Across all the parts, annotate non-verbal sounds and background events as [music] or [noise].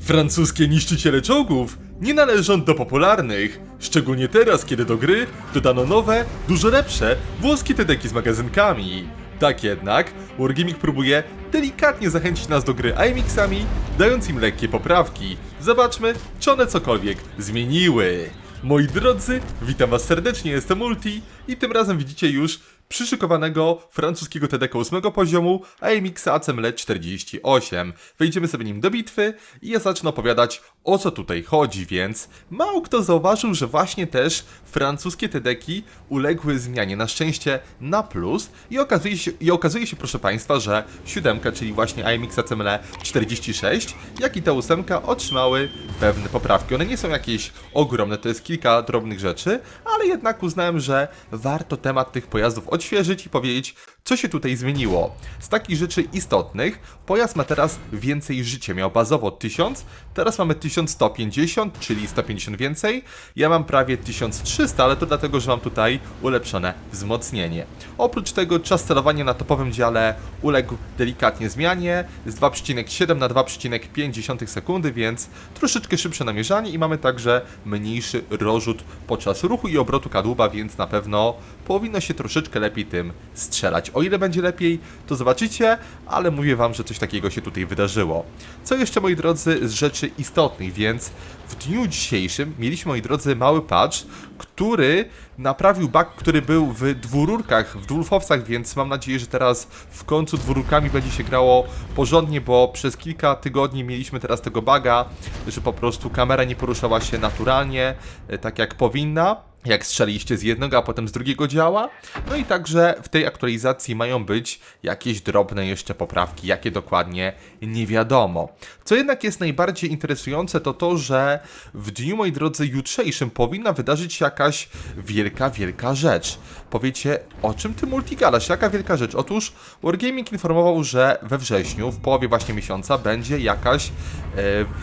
Francuskie niszczyciele czołgów nie należą do popularnych, szczególnie teraz, kiedy do gry dodano nowe, dużo lepsze włoskie tedeki z magazynkami. Tak jednak, Wargaming próbuje delikatnie zachęcić nas do gry IMX-ami, dając im lekkie poprawki. Zobaczmy, czy one cokolwiek zmieniły. Moi drodzy, witam was serdecznie, jestem Multi i tym razem widzicie już przyszykowanego francuskiego TDK 8 poziomu AMX ACML 48. Wejdziemy sobie nim do bitwy i ja zacznę opowiadać o co tutaj chodzi, więc mało kto zauważył, że właśnie też francuskie TDki uległy zmianie na szczęście na plus i okazuje się, i okazuje się proszę Państwa, że siódemka, czyli właśnie AMX ACML 46, jak i ta ósemka otrzymały pewne poprawki. One nie są jakieś ogromne, to jest kilka drobnych rzeczy, ale jednak uznałem, że warto temat tych pojazdów odświeżyć i powiedzieć, co się tutaj zmieniło. Z takich rzeczy istotnych, pojazd ma teraz więcej życia. Miał bazowo 1000, teraz mamy 1150, czyli 150 więcej. Ja mam prawie 1300, ale to dlatego, że mam tutaj ulepszone wzmocnienie. Oprócz tego czas celowania na topowym dziale uległ delikatnie zmianie z 2,7 na 2,5 sekundy, więc troszeczkę szybsze namierzanie i mamy także mniejszy rozrzut podczas ruchu i obrotu kadłuba, więc na pewno powinno się troszeczkę lepiej tym strzelać. O ile będzie lepiej, to zobaczycie, ale mówię wam, że coś takiego się tutaj wydarzyło. Co jeszcze, moi drodzy, z rzeczy istotnych, więc w dniu dzisiejszym mieliśmy, moi drodzy, mały patch, który naprawił bug, który był w dwururkach, w dwulfowcach, więc mam nadzieję, że teraz w końcu dwururkami będzie się grało porządnie, bo przez kilka tygodni mieliśmy teraz tego buga, że po prostu kamera nie poruszała się naturalnie, e, tak jak powinna jak strzeliście z jednego, a potem z drugiego działa. No i także w tej aktualizacji mają być jakieś drobne jeszcze poprawki, jakie dokładnie nie wiadomo. Co jednak jest najbardziej interesujące to to, że w dniu, moi drodzy, jutrzejszym powinna wydarzyć się jakaś wielka, wielka rzecz. Powiecie, o czym ty multigalasz? Jaka wielka rzecz? Otóż Wargaming informował, że we wrześniu, w połowie właśnie miesiąca, będzie jakaś, e,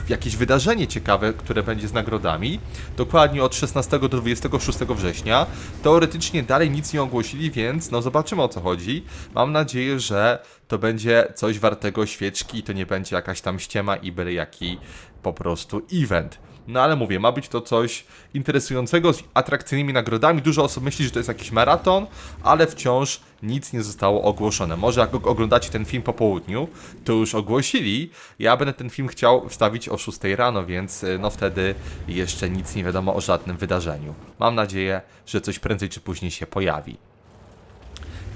jakieś wydarzenie ciekawe, które będzie z nagrodami. Dokładnie od 16 do 26 września. Teoretycznie dalej nic nie ogłosili, więc no zobaczymy o co chodzi. Mam nadzieję, że to będzie coś wartego świeczki i to nie będzie jakaś tam ściema i byle jaki po prostu event. No ale mówię, ma być to coś interesującego z atrakcyjnymi nagrodami. Dużo osób myśli, że to jest jakiś maraton, ale wciąż nic nie zostało ogłoszone. Może jak oglądacie ten film po południu, to już ogłosili. Ja będę ten film chciał wstawić o 6 rano, więc y, no wtedy jeszcze nic nie wiadomo o żadnym wydarzeniu. Mam nadzieję, że coś prędzej czy później się pojawi.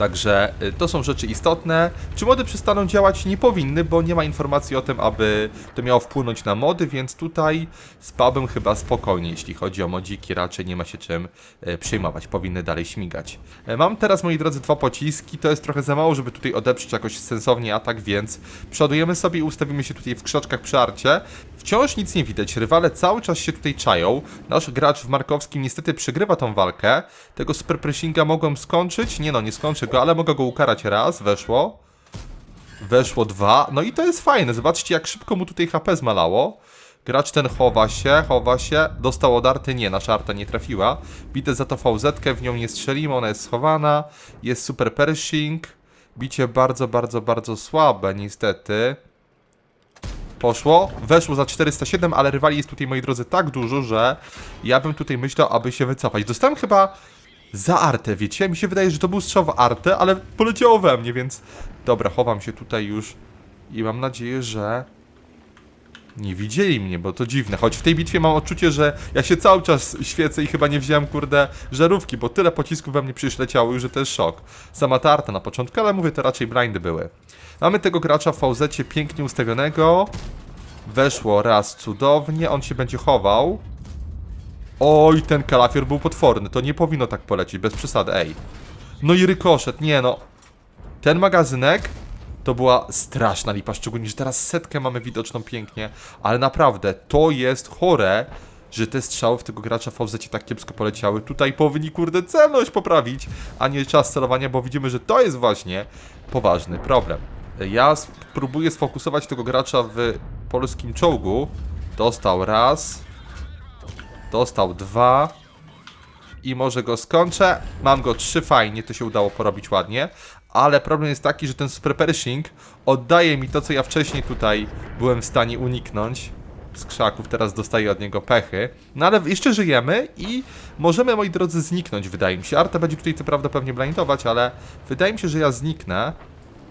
Także y, to są rzeczy istotne. Czy mody przestaną działać? Nie powinny, bo nie ma informacji o tym, aby to miało wpłynąć na mody, więc tutaj spałbym chyba spokojnie, jeśli chodzi o modziki, raczej nie ma się czym y, przejmować, powinny dalej śmigać. Y, Mam teraz, moi drodzy, dwa pociski, to jest trochę za mało, żeby tutaj odeprzeć jakoś sensownie atak, więc przodujemy sobie i ustawimy się tutaj w krzaczkach przy arcie. Wciąż nic nie widać, rywale cały czas się tutaj czają. Nasz gracz w Markowskim niestety przegrywa tą walkę. Tego super pressinga mogłem skończyć. Nie no, nie skończę go, ale mogę go ukarać raz. Weszło. Weszło dwa. No i to jest fajne. Zobaczcie, jak szybko mu tutaj HP zmalało. Gracz ten chowa się, chowa się. Dostał od arty? Nie, nasza arta nie trafiła. Bite za to VZ, w nią nie strzelimy, ona jest schowana. Jest super pershing. Bicie bardzo, bardzo, bardzo słabe, niestety. Poszło, weszło za 407, ale rywali jest tutaj, moi drodzy, tak dużo, że ja bym tutaj myślał, aby się wycofać. Dostałem chyba za artę, wiecie? Mi się wydaje, że to był strzał w artę, ale poleciało we mnie, więc dobra, chowam się tutaj już i mam nadzieję, że nie widzieli mnie, bo to dziwne. Choć w tej bitwie mam odczucie, że ja się cały czas świecę i chyba nie wziąłem, kurde, żarówki, bo tyle pocisków we mnie przecież już, że to jest szok. Sama tarta na początku, ale mówię, to raczej blindy były. Mamy tego gracza w VZ pięknie ustawionego. Weszło raz cudownie, on się będzie chował. Oj, ten kalafior był potworny, to nie powinno tak polecieć, bez przesady, ej. No i rykoszet, nie no. Ten magazynek to była straszna lipa, szczególnie, że teraz setkę mamy widoczną pięknie, ale naprawdę, to jest chore, że te strzały w tego gracza VZ tak kiepsko poleciały. Tutaj powinni, kurde, celność poprawić, a nie czas celowania, bo widzimy, że to jest właśnie poważny problem. Ja spróbuję sfokusować tego gracza w polskim czołgu. Dostał raz. Dostał dwa. I może go skończę. Mam go trzy, fajnie, to się udało porobić ładnie. Ale problem jest taki, że ten super pershing oddaje mi to, co ja wcześniej tutaj byłem w stanie uniknąć. z krzaków, teraz dostaje od niego pechy. No ale jeszcze żyjemy i możemy, moi drodzy, zniknąć, wydaje mi się. Arta będzie tutaj co prawda pewnie blindować, ale wydaje mi się, że ja zniknę.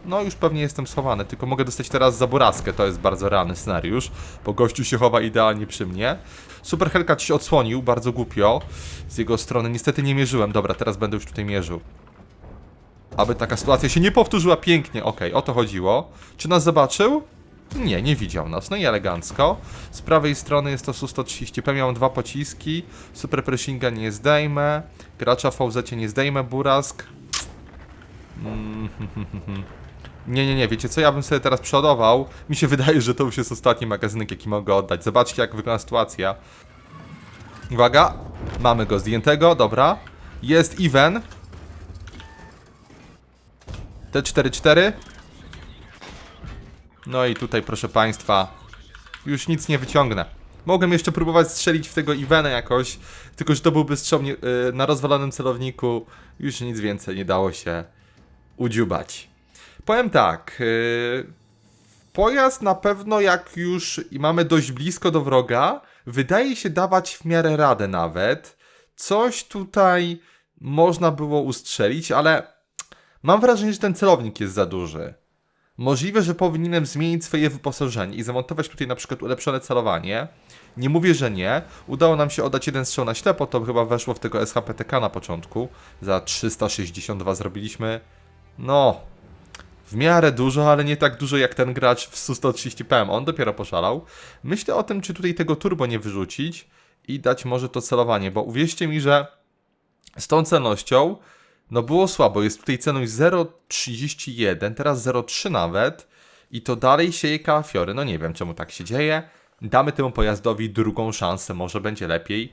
No już pewnie jestem schowany, tylko mogę dostać teraz za burazkę, to jest bardzo realny scenariusz, bo gościu się chowa idealnie przy mnie. Super Hellcat się odsłonił, bardzo głupio z jego strony, niestety nie mierzyłem, dobra, teraz będę już tutaj mierzył. Aby taka sytuacja się nie powtórzyła pięknie, okej, o to chodziło. Czy nas zobaczył? Nie, nie widział nas, no i elegancko. Z prawej strony jest to Su-130P, miałem dwa pociski, Super Pressinga nie zdejmę, gracza w VZ nie zdejmę, Burask. Mm, [laughs] Nie, nie, nie, wiecie co, ja bym sobie teraz przodował. Mi się wydaje, że to już jest ostatni magazynek, jaki mogę oddać. Zobaczcie, jak wygląda sytuacja. Uwaga, mamy go zdjętego, dobra. Jest Even. T44. No i tutaj, proszę Państwa, już nic nie wyciągnę. Mogłem jeszcze próbować strzelić w tego Ivena jakoś, tylko że to byłby strzał nie, y, na rozwalonym celowniku. Już nic więcej nie dało się udziubać. Powiem tak. Yy, pojazd na pewno, jak już mamy dość blisko do wroga, wydaje się dawać w miarę radę nawet. Coś tutaj można było ustrzelić, ale mam wrażenie, że ten celownik jest za duży. Możliwe, że powinienem zmienić swoje wyposażenie i zamontować tutaj na przykład ulepszone celowanie. Nie mówię, że nie. Udało nam się oddać jeden strzał na ślepo, to chyba weszło w tego SHPTK na początku. Za 362 zrobiliśmy. No, w miarę dużo, ale nie tak dużo jak ten gracz w Su-130 PM. On dopiero poszalał. Myślę o tym, czy tutaj tego turbo nie wyrzucić i dać może to celowanie, bo uwierzcie mi, że z tą cennością no było słabo. Jest tutaj ceność 0,31, teraz 0,3 nawet i to dalej sieje kalafiory. No nie wiem, czemu tak się dzieje. Damy temu pojazdowi drugą szansę, może będzie lepiej.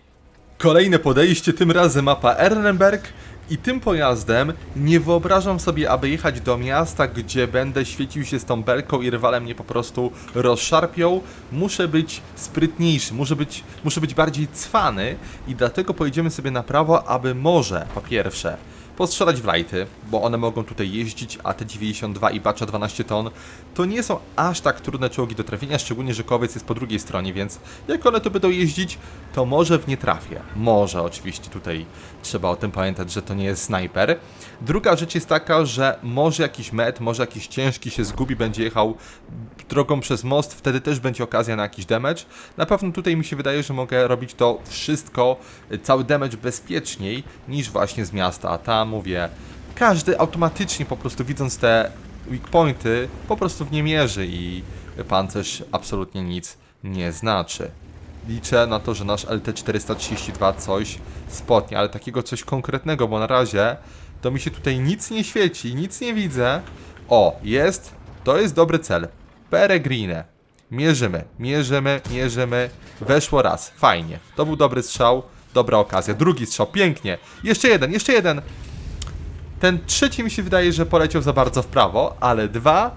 Kolejne podejście, tym razem mapa Ernenberg i tym pojazdem nie wyobrażam sobie, aby jechać do miasta, gdzie będę świecił się z tą belką i rywale mnie po prostu rozszarpią. Muszę być sprytniejszy, muszę być, muszę być bardziej cwany i dlatego pojedziemy sobie na prawo, aby może po pierwsze postrzelać w lighty, bo one mogą tutaj jeździć, a te 92 i Bacza 12 ton to nie są aż tak trudne czołgi do trafienia, szczególnie, że kowiec jest po drugiej stronie, więc jak one tu będą jeździć, to może w nie trafię. Może, oczywiście tutaj trzeba o tym pamiętać, że to nie jest snajper. Druga rzecz jest taka, że może jakiś met, może jakiś ciężki się zgubi, będzie jechał drogą przez most, wtedy też będzie okazja na jakiś damage. Na pewno tutaj mi się wydaje, że mogę robić to wszystko, cały damage bezpieczniej niż właśnie z miasta, a tam mówię, każdy automatycznie po prostu widząc te weak pointy, po prostu w nie mierzy i pancerz absolutnie nic nie znaczy. Liczę na to, że nasz LT432 coś spotnie, ale takiego coś konkretnego, bo na razie to mi się tutaj nic nie świeci, nic nie widzę. O, jest, to jest dobry cel. Peregrine. Mierzymy, mierzymy, mierzymy. Weszło raz, fajnie. To był dobry strzał, dobra okazja. Drugi strzał, pięknie. Jeszcze jeden, jeszcze jeden. Ten trzeci mi się wydaje, że poleciał za bardzo w prawo, ale dwa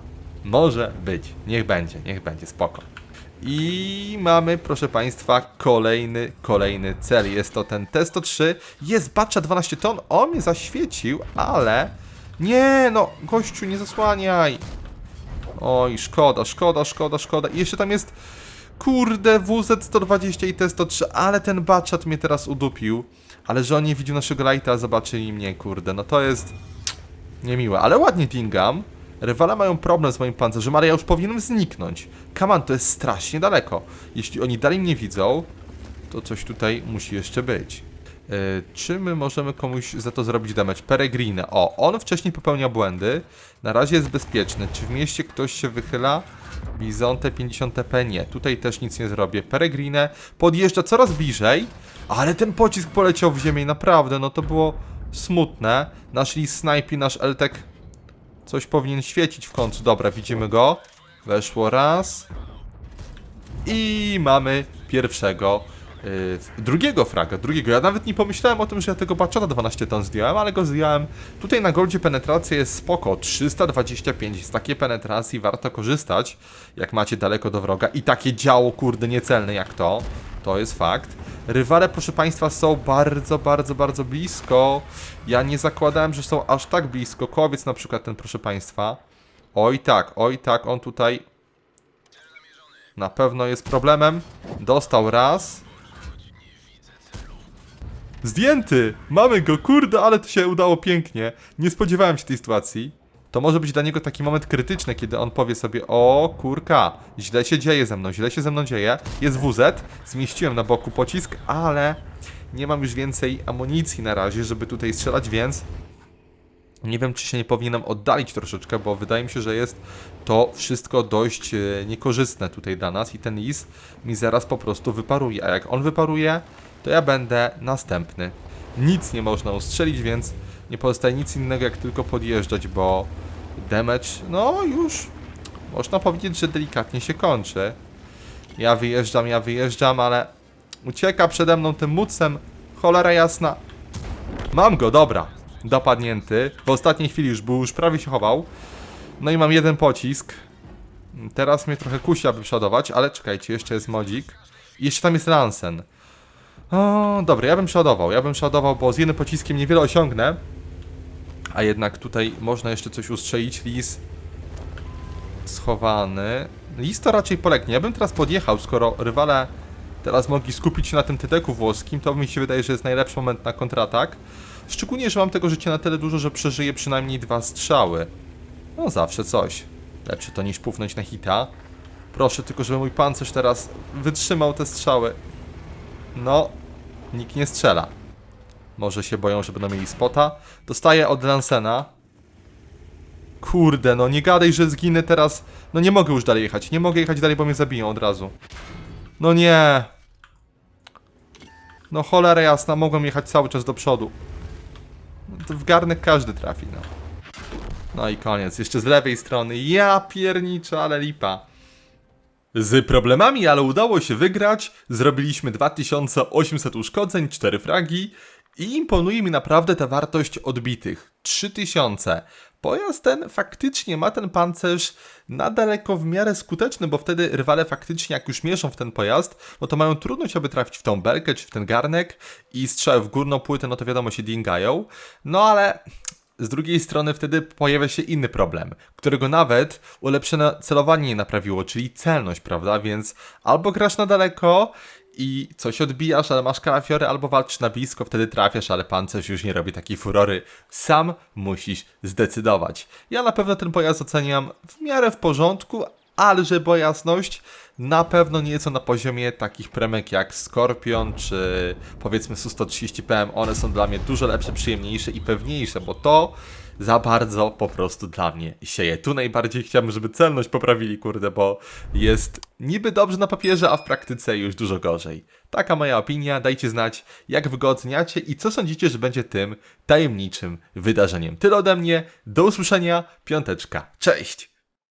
może być. Niech będzie, niech będzie, spoko. I mamy, proszę Państwa, kolejny, kolejny cel. Jest to ten T103. Jest bacza 12 ton. On mnie zaświecił, ale... Nie, no, gościu, nie zasłaniaj. Oj, szkoda, szkoda, szkoda, szkoda. I jeszcze tam jest, kurde, WZ-120 i T-103, ale ten baczat mnie teraz udupił. Ale że on nie widział naszego lighta, zobaczyli mnie, kurde, no to jest niemiłe. Ale ładnie dingam. Rywale mają problem z moim pancerzem, ale ja już powinienem zniknąć. Kaman, to jest strasznie daleko. Jeśli oni dalej mnie widzą, to coś tutaj musi jeszcze być. Yy, czy my możemy komuś za to zrobić damage? Peregrine. O, on wcześniej popełnia błędy. Na razie jest bezpieczny. Czy w mieście ktoś się wychyla? Bizon T50P nie. Tutaj też nic nie zrobię. Peregrine podjeżdża coraz bliżej, ale ten pocisk poleciał w ziemię naprawdę, no to było smutne. Nasz Lee Snipe i nasz Eltek coś powinien świecić w końcu. Dobra, widzimy go. Weszło raz. I mamy pierwszego, yy, drugiego fraga, drugiego. Ja nawet nie pomyślałem o tym, że ja tego baczota 12 ton zdjąłem, ale go zdjąłem. Tutaj na goldzie penetracja jest spoko, 325. Z takiej penetracji warto korzystać, jak macie daleko do wroga. I takie działo, kurde, niecelne jak to. To jest fakt. Rywale, proszę Państwa, są bardzo, bardzo, bardzo blisko. Ja nie zakładałem, że są aż tak blisko. Kowiec na przykład ten, proszę Państwa. Oj tak, oj tak, on tutaj Na pewno jest problemem. Dostał raz. Zdjęty! Mamy go, kurde, ale to się udało pięknie. Nie spodziewałem się tej sytuacji. To może być dla niego taki moment krytyczny, kiedy on powie sobie O kurka, źle się dzieje ze mną, źle się ze mną dzieje. Jest WZ, zmieściłem na boku pocisk, ale nie mam już więcej amunicji na razie, żeby tutaj strzelać, więc nie wiem, czy się nie powinienem oddalić troszeczkę, bo wydaje mi się, że jest to wszystko dość e, niekorzystne tutaj dla nas i ten lis mi zaraz po prostu wyparuje. A jak on wyparuje, to ja będę następny. Nic nie można ustrzelić, więc nie pozostaje nic innego jak tylko podjeżdżać, bo damage, no już można powiedzieć, że delikatnie się kończy. Ja wyjeżdżam, ja wyjeżdżam, ale ucieka przede mną tym mucem. Cholera jasna. Mam go, dobra. Dopadnięty. W ostatniej chwili już był, już prawie się chował. No i mam jeden pocisk. Teraz mnie trochę kusi, aby przodować, ale czekajcie, jeszcze jest modzik. I jeszcze tam jest Lansen. O, dobra, ja bym przodował, ja bym przodował, bo z jednym pociskiem niewiele osiągnę. A jednak tutaj można jeszcze coś ustrzelić. Lis schowany. Lis to raczej polegnie. Ja bym teraz podjechał, skoro rywale teraz mogli skupić się na tym tyteku włoskim, to mi się wydaje, że jest najlepszy moment na kontratak. Szczególnie, że mam tego życia na tyle dużo, że przeżyję przynajmniej dwa strzały. No zawsze coś. Lepsze to niż pufnąć na hita. Proszę tylko, żeby mój pancerz teraz wytrzymał te strzały. No, nikt nie strzela. Może się boją, że będą mieli spota. Dostaję od Lansena. Kurde, no nie gadaj, że zginę teraz. No nie mogę już dalej jechać. Nie mogę jechać dalej, bo mnie zabiją od razu. No nie. No cholera jasna, mogłem jechać cały czas do przodu. No w garnek każdy trafi, no. No i koniec. Jeszcze z lewej strony. Ja pierniczę, ale lipa. Z problemami, ale udało się wygrać. Zrobiliśmy 2800 uszkodzeń, 4 fragi i imponuje mi naprawdę ta wartość odbitych. 3000. Pojazd ten faktycznie ma ten pancerz na daleko w miarę skuteczny, bo wtedy rywale faktycznie jak już mieszą w ten pojazd, no to mają trudność, aby trafić w tą belkę czy w ten garnek i strzały w górną płytę, no to wiadomo się dingają. No ale z drugiej strony wtedy pojawia się inny problem, którego nawet ulepszone celowanie nie naprawiło, czyli celność, prawda? Więc albo grasz na daleko i coś odbijasz, ale masz kalafiory, albo walczysz na blisko, wtedy trafiasz, ale pancerz już nie robi takiej furory. Sam musisz zdecydować. Ja na pewno ten pojazd oceniam w miarę w porządku, ale żeby jasność, na pewno nie on na poziomie takich premek jak Scorpion czy powiedzmy Su-130 PM. One są dla mnie dużo lepsze, przyjemniejsze i pewniejsze, bo to za bardzo po prostu dla mnie sieje. Tu najbardziej chciałbym, żeby celność poprawili, kurde, bo jest niby dobrze na papierze, a w praktyce już dużo gorzej. Taka moja opinia, dajcie znać, jak wy go oceniacie i co sądzicie, że będzie tym tajemniczym wydarzeniem. Tyle ode mnie, do usłyszenia, piąteczka, cześć!